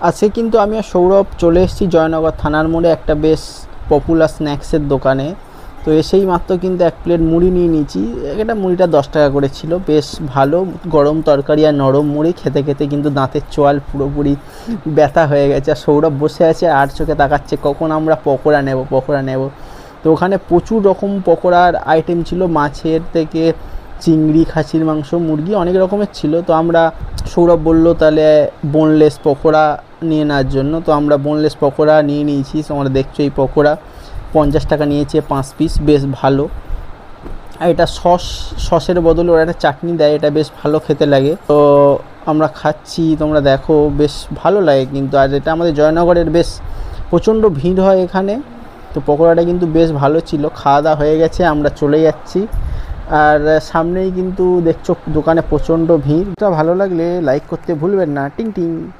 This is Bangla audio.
আজকে কিন্তু আমি আর সৌরভ চলে এসেছি জয়নগর থানার মোড়ে একটা বেশ পপুলার স্ন্যাক্সের দোকানে। তো এসেই মাত্র কিন্তু এক প্লেট মুড়ি নিয়ে নিয়েছি। এটা মুড়িটা দশ টাকা করে ছিল। বেশ ভালো, গরম তরকারি আর নরম মুড়ি। খেতে খেতে কিন্তু দাঁতের চোয়াল পুরোপুরি ব্যথা হয়ে গেছে। আর সৌরভ বসে আছে আর চোখে তাকাচ্ছে, কখন আমরা পকোড়া নেব পকোড়া নেব? তো ওখানে প্রচুর রকম পকোড়ার আইটেম ছিল। মাছের থেকে চিংড়ি, খাসির মাংস, মুরগি অনেক রকমের ছিল। তো আমরা, সৌরভ বলল, তাহলে বোনলেস পকোড়া নিয়ে নেওয়ার জন্য। তো আমরা বোনলেস পকোড়া নিয়ে নিয়েছি। তোমরা দেখছ এই পকোড়া। পঞ্চাশ টাকা নিয়েছে পাঁচ পিস বেশ ভালো। আর এটা সস সসের বদলে ওরা একটা চাটনি দেয়। এটা বেশ ভালো খেতে লাগে। তো আমরা খাচ্ছি। তোমরা দেখো, বেশ ভালো লাগে কিন্তু। আর এটা আমাদের জয়নগরের বেশ প্রচণ্ড ভিড় হয় এখানে। তো পকোড়াটা কিন্তু বেশ ভালো ছিল। খাওয়া দাওয়া হয়ে গেছে। আমরা চলে যাচ্ছি। আর সামনেই কিন্তু দেখছ দোকানে প্রচণ্ড ভিড়। এটা ভালো লাগলে লাইক করতে ভুলবেন না। টিং টিং।